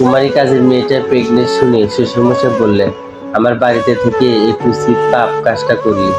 কুমারী কাজের মেয়েটার প্রেগনেন্ট শুনে শ্বশুরমশাই বললেন, আমার বাড়িতে থেকে একটু শীত পাপ কাজটা করলি।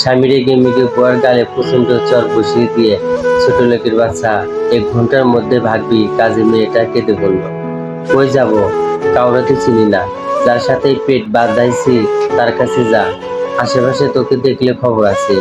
স্বামীর এগিয়ে মিগে বুয়ার গালে প্রচণ্ড চর বসিয়ে দিয়ে ছোট লোকের বাচ্চা এক ঘণ্টার মধ্যে ভাগবি কাজের মেয়েটা কেঁদে বলল, কই যাব? কাউরে তো চিনি না। যার সাথে পেট বাঁধাইছি, তার কাছে যা। আশেপাশে তোকে দেখলে খবর আছে।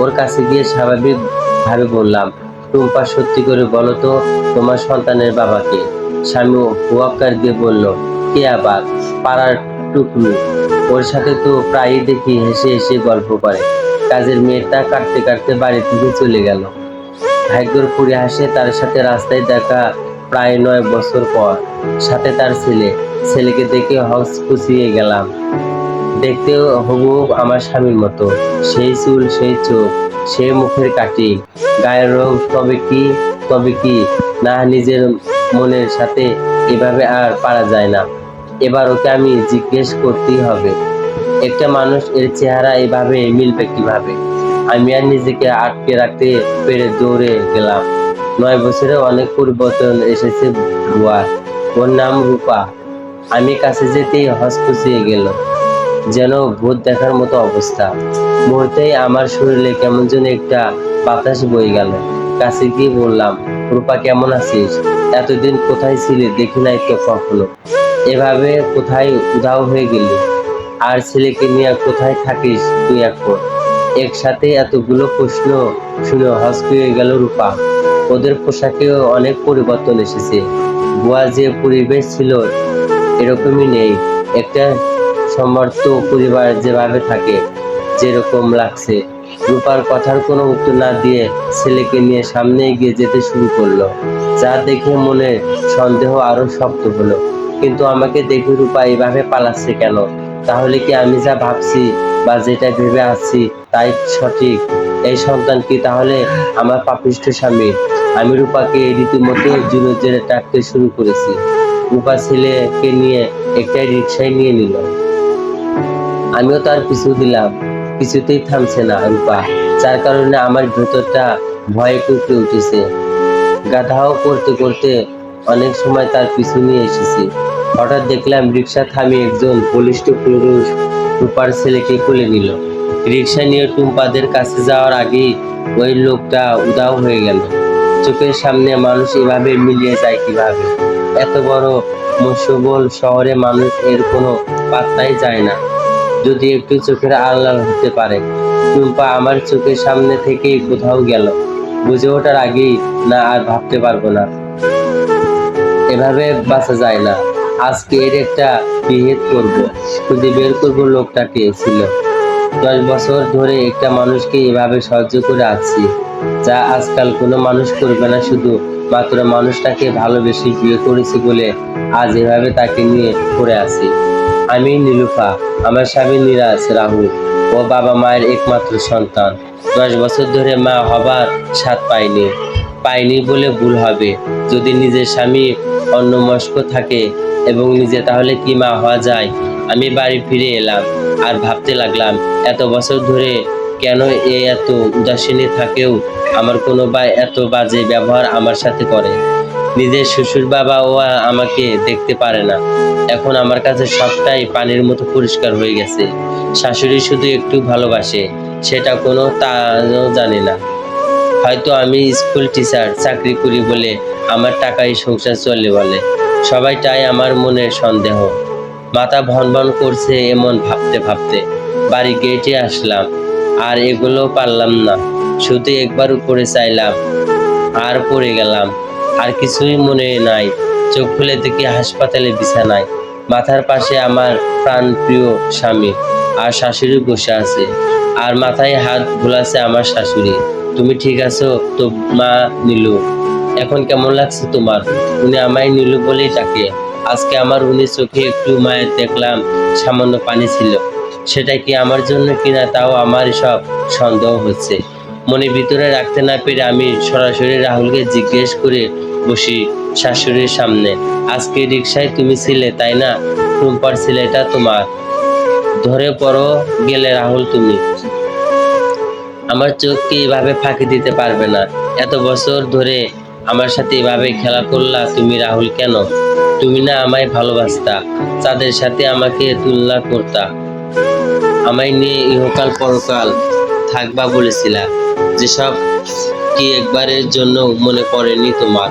ওর কাছে গিয়ে স্বাভাবিকভাবে বললাম, টুম্পা, সত্যি করে বলো তো, তোমার সন্তানের বাবাকে। স্বামী হুয়াক্কার দিয়ে বলল, কে আবার? পাড়ার টুকলু ওর সাথে তো প্রায়ই দেখি হেসে হেসে গল্প করে। কাজের মেয়েটা কাটতে কাটতে বাড়ি থেকে চলে গেল। ভাগ্যর পুরে হাসে তার সাথে রাস্তায় দেখা প্রায় নয় বছর পর। সাথে তার ছেলে। ছেলেকে দেখে হস খুশিয়ে গেলাম। দেখতেও হবু আমার স্বামীর মতো। সেই চুল, সেই চোখ, সেই মুখের কাটি। গায়ের রং তবে কি তবে কি? না, নিজের মনের সাথে এভাবে আর পারা যায় না। এবার ওকে আমি জিজ্ঞেস করতেই হবে। একটা মানুষ এর চেহারা এভাবে মিলবে কীভাবে? আমি আর নিজেকে আটকে রাখতে পেরে দৌড়ে গেলাম। নয় বছরে অনেক পরিবর্তন এসেছে বুয়ার ওর নাম রূপা। আমি কাছে যেতেই হসকুচিয়ে গেল। যেন ভূত দেখার মতো অবস্থা। মুহূর্তেই আমার শরীরে কেমন যেন একটা বাতাস বয়ে গেল। কাছে গিয়ে বললাম, রূপা, কেমন আছিস? এতদিন কোথায় ছিলি? দেখি নাই তো কখনো। এভাবে কোথায় উধাও হয়ে গেলি? আর ছেলেকে নিয়ে কোথায় থাকিস তুই এখন? একসাথে এতগুলো প্রশ্ন শুনে হসপিয়ে গেল রূপা। ওদের পোশাকেও অনেক পরিবর্তন এসেছে। গোয়া যে পরিবেশ ছিল এরকমই নেই। একটা সমর্থ পরিবার যেভাবে থাকে, যেরকম লাগছে। রূপার কথার কোনো উত্তর না দিয়ে ছেলেকে নিয়ে সামনে এগিয়ে যেতে শুরু করল। যা দেখে মনে সন্দেহ আরও শক্ত হলো। কিন্তু আমাকে দেখে রূপা এইভাবে পালাচ্ছে কেন? তাহলে কি আমি যা ভাবছি বা যেটা ভেবে আসছি তাই সঠিক? এই সন্তান কি তাহলে আমার পাপিষ্ঠ স্বামী? আমি রূপাকে রীতিমতো জুড়ে জেরে ডাকতে শুরু করেছি। রূপা ছেলেকে নিয়ে একটা রিক্সায় নিয়ে নিল। আমিও তার পিছু দিলাম। কিছুতেই থামছে না রূপা, যার কারণে আমার ভেতরটা ভয়ে কুকড়ে উঠেছে। গাধাও করতে করতে অনেক সময় তার পিছু নিয়ে এসেছি। হঠাৎ দেখলাম রিক্সা থামিয়ে একজন বলিষ্ঠ পুরুষ রূপার ছেলেকে খুলে নিল। রিক্সা নিয়ে টুম্পাদের কাছে যাওয়ার আগেই ওই লোকটা উদাও হয়ে গেল। চোখের সামনে মানুষ এভাবে মিলিয়ে যায় কীভাবে? এত বড় মুসবল শহরে মানুষ এর কোনো পাত্তাই যায় না। যদি একটু চোখের আড়াল হতে পারে। টুম্পা আমার চোখের সামনে থেকেই কোথাও গেল। বুঝে ওঠার আগেই না আর ভাবতে পারব না। এভাবে বাঁচা যায় না। আজকে এর একটা বিহেদ করব। খুঁজে বের করব লোকটা কে ছিল। দশ বছর ধরে একটা মানুষকে এভাবে সহ্য করে আসছি যা আজকাল কোনো মানুষ করবে না শুধু, মাত্র মানুষটাকে ভালোবেসে বিয়ে করেছি বলে আজ এভাবে তাকে নিয়ে পড়ে আছি। আমি নীলুফা, আমার স্বামী নিরাজ রাহুল। ও বাবা মায়ের একমাত্র সন্তান। দশ বছর ধরে মা হবার স্বাদ পাইনি পাইনি বলে ভুল হবে। যদি নিজের স্বামী অন্যমস্ক থাকে এবং নিজে, তাহলে কি মা হওয়া যায়? আমি বাড়ি ফিরে এলাম আর ভাবতে লাগলাম, এত বছর ধরে কেন এ এত উদাসীনে থাকেও? আমার কোনো বা এত বাজে ব্যবহার আমার সাথে করে। নিজের শ্বশুর বাবা ও আমাকে দেখতে পারে না। এখন আমার কাছে সবটাই পানির মতো পরিষ্কার হয়ে গেছে। শাশুড়ি শুধু একটু ভালোবাসে, সেটা কোনো তাও জানে না। হয়তো আমি স্কুল টিচার, চাকরি করি বলে আমার টাকায় সংসার চলে বলে। সবাইটাই আমার মনের সন্দেহ। মাথা ভন ভন করছে এমন ভাবতে ভাবতে। বাড়ি গেটে আসলাম, আর এগুলো পারলাম না। শুধু একবার উপরে চাইলাম, আর পড়ে গেলাম। আর কিছুই মনে নাই। চোখ খুলে দেখি হাসপাতালে বিছানায়। মাথার পাশে আমার প্রাণপ্রিয় স্বামী আর শাশুড়ি বসে আছে। আর মাথায় হাত ভুলাছে আমার শাশুড়ি। তুমি ঠিক আছো? তো মা নীলু। এখন কেমন লাগছে তোমার? উনি আমায় নীলু বলেই ডাকে। আজকে আমার উনি চোখে একটু মায়ের দেখলাম, সামান্য পানি ছিল। সেটা কি আমার জন্য কিনা তাও আমার সব সন্দেহ হচ্ছে। মনে ভিতরে রাখতে না পেরে আমি সরাসরি রাহুলকে জিজ্ঞেস করে বসি শাশুড়ির সামনে। আজকে রিক্সায় তুমি ছিলে, তাই না? টুম্পার ছেলেটা তোমার। ধরে পড়ো, গেলে রাহুল তুমি। আমার চোখকে এভাবে ফাঁকি দিতে পারবে না? এত বছর ধরে আমার সাথে এভাবে খেলা করলা তুমি রাহুল কেন? তুমি না আমায় ভালোবাসতা, তাদের সাথে আমাকে তুলনা করতা। আমায় নিয়ে ইহকাল পরকাল থাকবা বলেছিলা। যেসব কি একবারের জন্য মনে পড়েনি তোমার?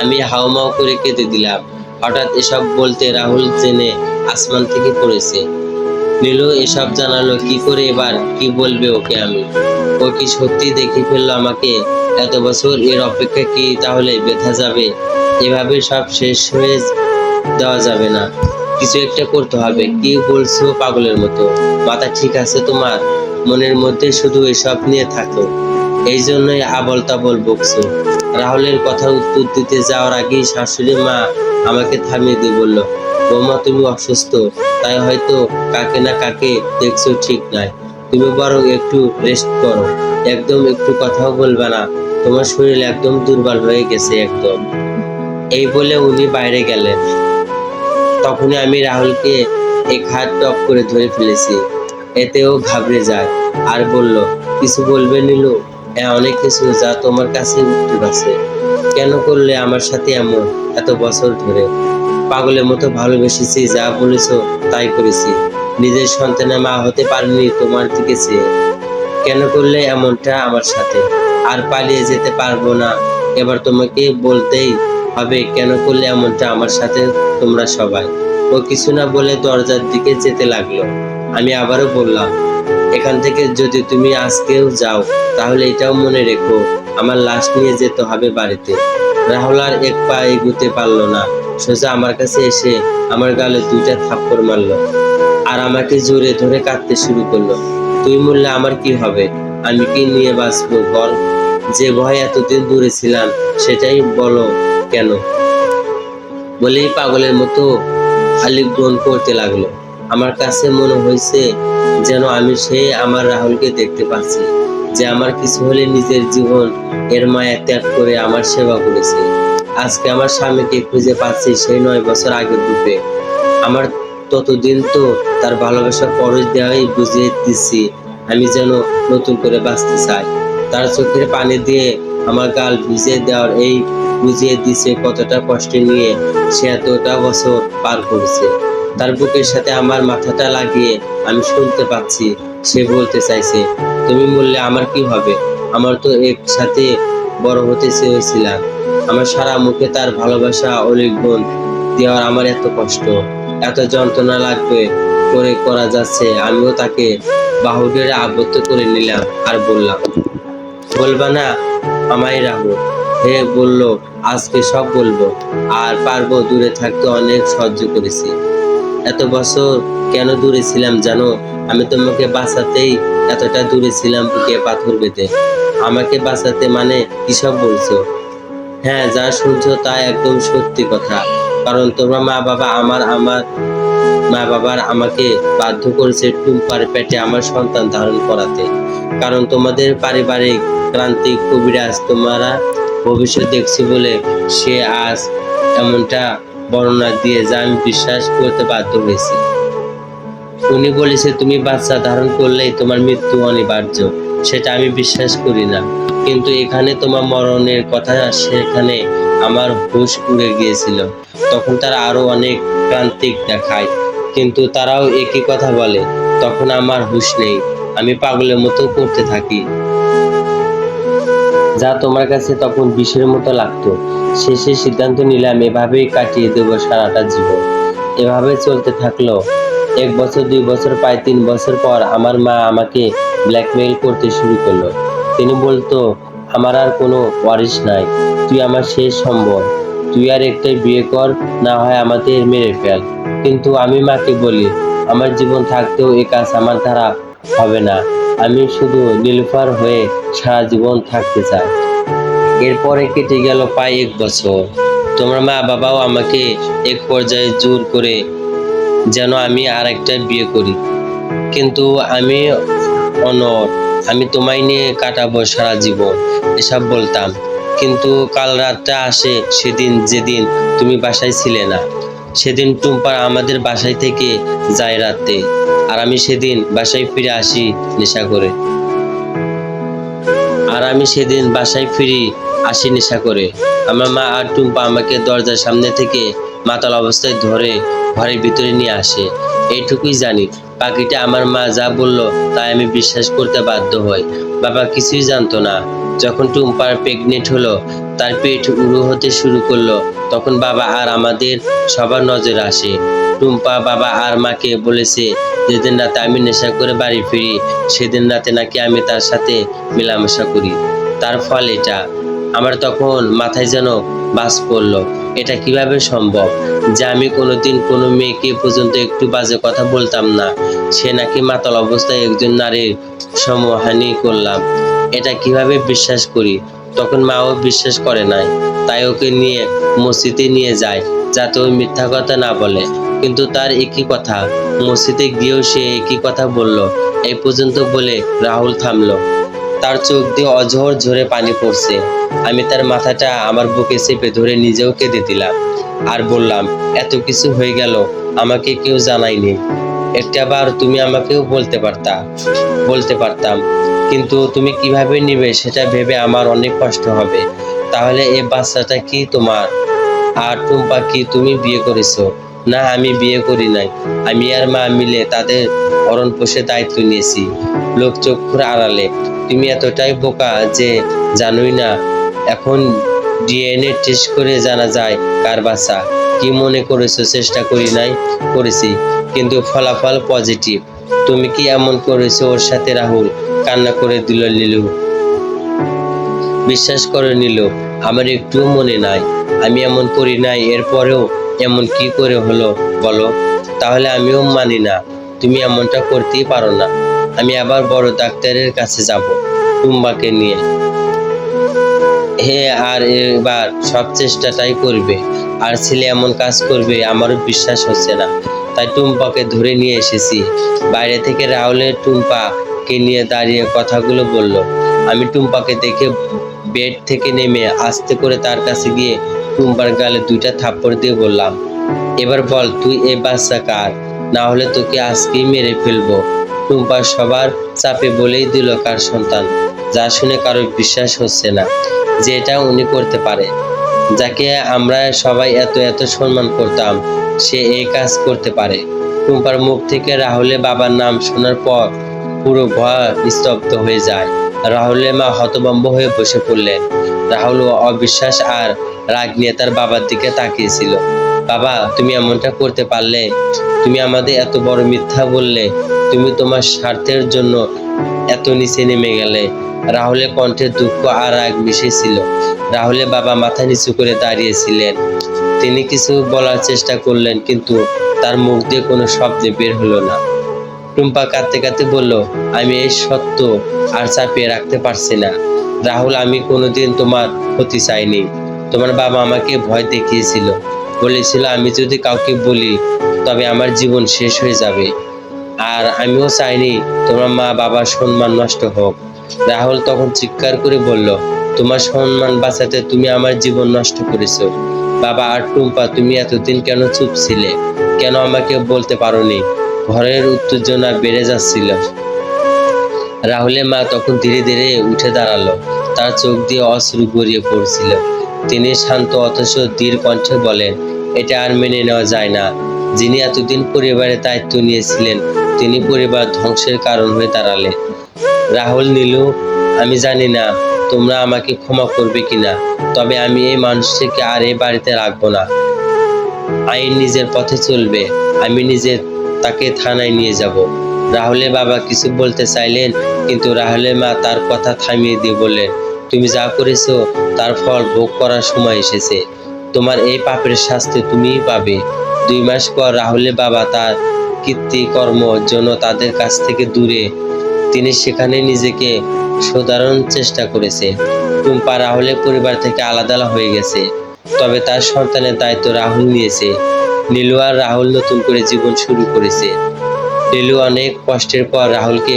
আমি হাওমাও করে কেঁদে দিলাম। হঠাৎ এসব বলতে রাহুল জেনে আসমান থেকে পড়েছে। নীলু, এসব জানালো, কি করে এবার? কি বলবে ওকে আমি? ও কি সত্যি দেখে ফেলল আমাকে? এত বছর এর অপেক্ষা কি তাহলে বেথা যাবে? এভাবে সব শেষ হয়ে দেওয়া যাবে না। কিছু একটা করতে হবে। কি বলছো পাগলের মতো? মাথা ঠিক আছে তোমার? মনের মধ্যে শুধু এসব নিয়ে থাকো। এই জন্যই আবল তাবল বকছো। রাহুলের কথা উত্তর দিতে যাওয়ার আগেই শাশুড়ি মা আমাকে থামিয়ে দিয়ে বলল, বৌমা, তুমি অসুস্থ, তাই হয়তো কাকে না কাকে দেখছ ঠিক নাই। তুমি বরং একটু রেস্ট করো। একদম একটু কথাও বলবে না। তোমার শরীর একদম দুর্বল হয়ে গেছে একদম। এই বলে উনি বাইরে গেলেন। তখনই আমি রাহুলকে এক হাত টপ করে ধরে ফেলেছি। এতেও ঘাবড়ে যায়। আর বলল, কিছু বলবে নিলু? হ্যাঁ অনেক কিছু যা তোমার কাছে উত্তর আছে। কেন করলে আমার সাথে এমন এত বছর ধরে? পাগলের মতো ভালোবেসেছি, যা বলেছ তাই করেছি। নিজের সন্তানের মা হতে পারিনি তোমার দিকে চেয়ে। কেন করলে এমনটা আমার সাথে? আর পালিয়ে যেতে পারব না। এবার তোমাকে বলতেই হবে, কেন করলে এমনটা আমার সাথে তোমরা সবাই? ও কিছু না বলে দরজার দিকে যেতে লাগল। আমি আবারও বললাম, এখান থেকে যদি তুমি আজকেও যাও, তাহলে এটাও মনে রেখো, আমার লাশ নিয়ে যেতে হবে বাড়িতে। রাহুল আর এক পা এগুতে পারল না। সোজা আমার কাছে এসে আমার গালে দুইটা থাপ্পড় মারলো আর আমাকে জোরে ধরে কাঁদতে শুরু করল। তুই মরলে আমার কি হবে? আমি কি নিয়ে বাঁচবো বল? যে ভয় এতদিন দূরে ছিলাম, সেটাই বলো কেন? বলেই পাগলের মতো আলিঙ্গন করতে লাগল। আমার কাছে মনে হয়েছে যেন আমি সে আমার রাহুলকে দেখতে পাচ্ছি, যে আমার কিছু হলে নিজের জীবন এর মায়া ত্যাগ করে আমার সেবা করেছে। আজকে আমার স্বামীকে খুঁজে পাচ্ছি সেই নয় বছর আগের রূপে। আমার ততদিন তো তার ভালোবাসা পরশ দেওয়াই বুঝিয়ে দিচ্ছি, আমি যেন নতুন করে বাঁচতে চাই। তার চোখের পানি দিয়ে আমার গাল ভিজিয়ে দেওয়ার এই বুঝিয়ে দিছে কতটা কষ্ট নিয়ে সে এতটা বছর পার করেছে। তার বুকের সাথে আমার মাথাটা লাগিয়ে আমি শুনতে পাচ্ছি। সে বলতে চাইছে, তুমি বললে আমার কি হবে? আমার তো একসাথে বড় হতে চেয়েছিলাম। আমার সারা মুখে তার ভালোবাসা অলিগুণ দেওয়ার আমার এত কষ্ট। এত যন্ত্রণা লাগবে করে করা যাচ্ছে। আমিও তাকে বাহুডের আবদ্ধ করে নিলাম আর বললাম, বলবা না আমায় রাখো হে বলল, আজকে সব বলব। আর পারব দূরে থাকতে অনেক সহ্য করেছি। এত বছর কেন দূরে ছিলাম জানো? আমি তোমাকে বাঁচাতেই এতটা দূরে ছিলাম বুকে পাথর বেঁধে। আমাকে বাঁচাতে মানে কিসব বলছো? হ্যাঁ যা শুনছো তা একদম সত্যি কথা। কারণ তোমার মা বাবা আমার আমার মা বাবার আমাকে বাধ্য করেছে টুম্পার পেটে আমার সন্তান ধারণ করাতে। কারণ তোমাদের পারিবারিক ক্রান্তিক কবিরাজ তোমরা ভবিষ্যৎ দেখছি বলে সে আজ এমনটা বর্ণনা দিয়ে যা আমি বিশ্বাস করতে বাধ্য হয়েছি। উনি বলেছে, তুমি বাচ্চা ধারণ করলেই তোমার মৃত্যু অনিবার্য। সেটা আমি বিশ্বাস করি না। কিন্তু এখানে তোমার মরণের কথা সেখানে আমার হুশ উড়ে গিয়েছিল। তখন তারা আরও অনেক প্রান্তিক দেখায়। কিন্তু তারাও একই কথা বলে, তখন আমার হুশ নেই। আমি পাগলের মতো করতে থাকি। যা তোমার কাছে তখন বিষের মতো লাগতো। শেষে সিদ্ধান্ত নিলাম, এভাবেই কাটিয়ে দেবো সারাটা জীবন। এভাবে চলতে থাকল। এক বছর, দুই বছর, প্রায় তিন বছর পর আমার মা আমাকে ব্ল্যাকমেইল করতে শুরু করল। তিনি বলতো, আমার আর কোনো ওয়ারিশ নাই। তুই আমার শেষ সম্বল। তুই আর একটাই বিয়ে কর, না হয় আমাদের মেরে ফেল। কিন্তু আমি মাকে বলি, আমার জীবন থাকতেও এ কাজ আমার দ্বারা হবে না। আমি শুধু নীলুফার হয়ে সারা জীবন থাকতে চাই। এরপরে কেটে গেল প্রায় এক বছর। তোমার মা বাবাও আমাকে এক পর্যায়ে জোর করে যেন আমি আর একটা বিয়ে করি। কিন্তু আমি অনর আমি তোমায় নিয়ে কাটাবো সারা জীবন, এসব বলতাম। কিন্তু কাল রাতটা আসে সেদিন যেদিন তুমি বাসায় ছিলে না। সেদিন টুম্পা আমাদের বাসায় থেকে যায় রাতে আর আমি সেদিন বাসায় ফিরে আসি নেশা করে। আর আমি সেদিন বাসায় ফিরি আসি নেশা করে। আমার মা আর টুম্পা আমাকে দরজার সামনে থেকে মাতাল অবস্থায় ধরে ঘরের ভিতরে নিয়ে আসে। এইটুকুই জানি। পাখিটা আমার মা যা বলল, তাই আমি বিশ্বাস করতে বাধ্য হই। বাবা কিছুই জানতো না। যখন টুম্পার প্রেগনেন্ট হলো, তার পেট উড়ু হতে শুরু করল, তখন বাবা আর আমাদের সবার নজর আসে। টুম্পা বাবা আর মাকে বলেছে, যেদিন রাতে আমি নেশা করে বাড়ি ফিরি, সেদিন রাতে নাকি আমি তার সাথে মেলামেশা করি। তার ফল এটা। আমার তখন মাথায় যেন বাস পড়ল। এটা কীভাবে সম্ভব? যে আমি কোনোদিন কোনো মেয়েকে পর্যন্ত একটু বাজে কথা বলতাম না। সে নাকি মাতাল অবস্থায় একজন নারীর সমহানি করলাম। এটা কীভাবে বিশ্বাস করি? তখন মাও বিশ্বাস করে নাই। তাই ওকে নিয়ে মসজিদে নিয়ে যায়, যাতে ওই মিথ্যা কথা না বলে। কিন্তু তার একই কথা, মসজিদে গিয়েও সে একই কথা বলল। এই পর্যন্ত বলে রাহুল থামলো। তার চোখ দিয়ে অঝর ঝরে পানি পড়ছে। আমি তার মাথাটা আমার বুকে চেপে ধরে নিজেও কেঁদে দিলাম আর বললাম, এত কিছু হয়ে গেল, আমাকে কেউ জানায়নি। একটা বার তুমি আমাকেও বলতে পারতা, বলতে পারতাম। কিন্তু তুমি কীভাবে নিবে সেটা ভেবে আমার অনেক কষ্ট হবে। তাহলে এ বাচ্চাটা কি তোমার? আর টুম্পা, কি তুমি বিয়ে করেছ? না, আমি বিয়ে করি নাই। আমি আর মা মিলে তাদের ভরণ পোষে দায়িত্ব নিয়েছি। লোক চক্ষুর আড়ালে, তুমি এতটাই বোকা যে জানোই না, এখন ডিএনএ টেস্ট করে জানা যায় কার বাচ্চা। কি মনে করেছ, চেষ্টা করি নাই, করেছি, কিন্তু ফলাফল পজিটিভ। তুমি কি এমন করেছ ওর সাথে, রাহুল? কান্না করে দিল লিলু। বিশ্বাস করে নিল, আমার একটুও মনে নাই। আমি এমন করি নাই, এরপরেও এমন কি করে হলো বলো? তাহলে আমিও মানি না। তুমি এমনটা করতেই পারো না। আমি আবার বড় ডাক্তারের কাছে যাব, টুম্বাকে নিয়ে। হে, আর এবার সব চেষ্টাটাই করবে। আর ছেলে এমন কাজ করবে, আমারও বিশ্বাস হচ্ছে না। তাই টুম্পাকে ধরে নিয়ে এসেছি। বাইরে থেকে রাহুলের টুম্পাকে নিয়ে দাঁড়িয়ে কথাগুলো বলল। আমি টুম্পাকে দেখে বেড থেকে নেমে আস্তে করে তার কাছে গিয়ে টুম্পার গালে দুইটা থাপ্পড় দিয়ে বললাম, এবার বল, তুই এ বাচ্চা কার? না হলে তোকে আজকেই মেরে ফেলব। টুম্পা সবার চাপে বলেই দিল কার সন্তান, যা শুনে কারোর বিশ্বাস হচ্ছে না যে এটা উনি করতে পারে। যাকে আমরা সবাই এত এত সম্মান করতাম, সে এই কাজ করতে পারে। টুম্পার মুখ থেকে রাহুলের বাবার নাম শোনার পর পুরো ঘর স্তব্ধ হয়ে যায়। রাহুলের মা হতভম্ব হয়ে বসে পড়লেন। রাহুল অবিশ্বাস আর রাগ নিয়ে তার বাবার দিকে তাকিয়েছিল। বাবা, তুমি এমনটা করতে পারলে? তুমি আমাদের এত বড় মিথ্যা বললে, তুমি তোমার স্বার্থের জন্য এত নিচে নেমে গেলে। রাহুলের কণ্ঠে দুঃখ আর রাগ মিশেছিল। রাহুলের বাবা মাথা নিচু করে দাঁড়িয়েছিলেন। তিনি কিছু বলার চেষ্টা করলেন, কিন্তু তার মুখ দিয়ে কোনো শব্দে বের হলো না। টুম্পা কাঁদতে কাঁদতে বলল, আমি এই সত্য আর চাপিয়ে রাখতে পারছি না। রাহুল, আমি কোনোদিন তোমার ক্ষতি চাইনি। তোমার বাবা আমাকে ভয় দেখিয়েছিল। বলেছিল, আমি যদি কাউকে বলি, তবে আমার জীবন শেষ হয়ে যাবে। আর আমিও চাইনি তোমার মা বাবার সম্মান নষ্ট হোক। রাহুল তখন চিৎকার করে বলল, তোমার সম্মান বাঁচাতে তুমি আমার জীবন নষ্ট করেছ। বাবা আর টুম্পা, তুমি এতদিন কেন চুপ ছিলে? কেন আমাকে বলতে পারোনি? ঘরের উত্তেজনা বেড়ে যাচ্ছিল। রাহুলের মা তখন ধীরে ধীরে উঠে দাঁড়াল। তার চোখ দিয়ে অশ্রু গড়িয়ে পড়ছিল। তিনি শান্ত অথচ দীর কণ্ঠে বলেন, এটা আর মেনে নেওয়া যায় না। যিনি এতদিন পরিবারের দায়িত্ব নিয়েছিলেন, তিনি পরিবার ধ্বংসের কারণ হয়ে দাঁড়ালেন। রাহুল, নীলু, আমি জানি না তোমরা আমাকে ক্ষমা করবে কিনা, তবে আমি এই মানুষটিকে আর এই বাড়িতে রাখব না। আইন নিজের পথে চলবে। আমি নিজে তাকে থানায় নিয়ে যাব। রাহুলের বাবা কিছু বলতে চাইলেন, কিন্তু রাহুলের মা তার কথা থামিয়ে দিয়ে বললেন, তুমি যা করেছ, তার ফল ভোগ করার সময় এসেছে। তোমার এই পাপের শাস্তি তুমিই পাবে। দুই মাস পর রাহুলের বাবা তার কীর্তিকর্ম জন্য তাদের কাছ থেকে দূরে। তিনি সেখানে নিজেকে সুধারণ চেষ্টা করেছে। টুম্পা রাহুলের পরিবার থেকে আলাদা হয়ে গেছে। তবে তার সন্তানের দায়িত্ব রাহুল নিয়েছে। নীলু আর রাহুল নতুন করে জীবন শুরু করেছে। নীলু অনেক কষ্টের পর রাহুলকে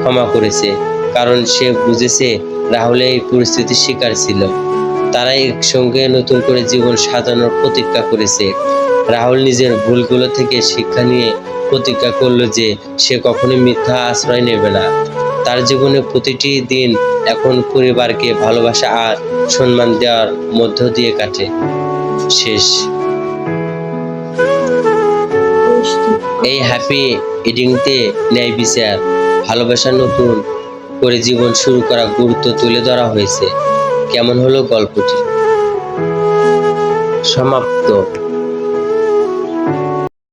ক্ষমা করেছে, কারণ সে বুঝেছে রাহুল এই পরিস্থিতির শিকার ছিল। তারা একসঙ্গে নতুন করে জীবন সাজানোর প্রতিজ্ঞা করেছে। রাহুল নিজের ভুলগুলো থেকে শিক্ষা নিয়ে প্রতিজ্ঞা করল যে সে কখনো মিথ্যা আশ্রয় নেবে না। তার জীবনে প্রতিটি দিন এখন পরিবারকে ভালোবাসা আর সম্মান দেওয়ার মধ্য দিয়ে কাটে। শেষ। এই হ্যাপি এডিংতে ন্যায় বিচার। ভালোবাসা নতুন করে জীবন শুরু করা গুরুত্ব তুলে ধরা হয়েছে। কেমন হলো গল্পটি? সমাপ্ত।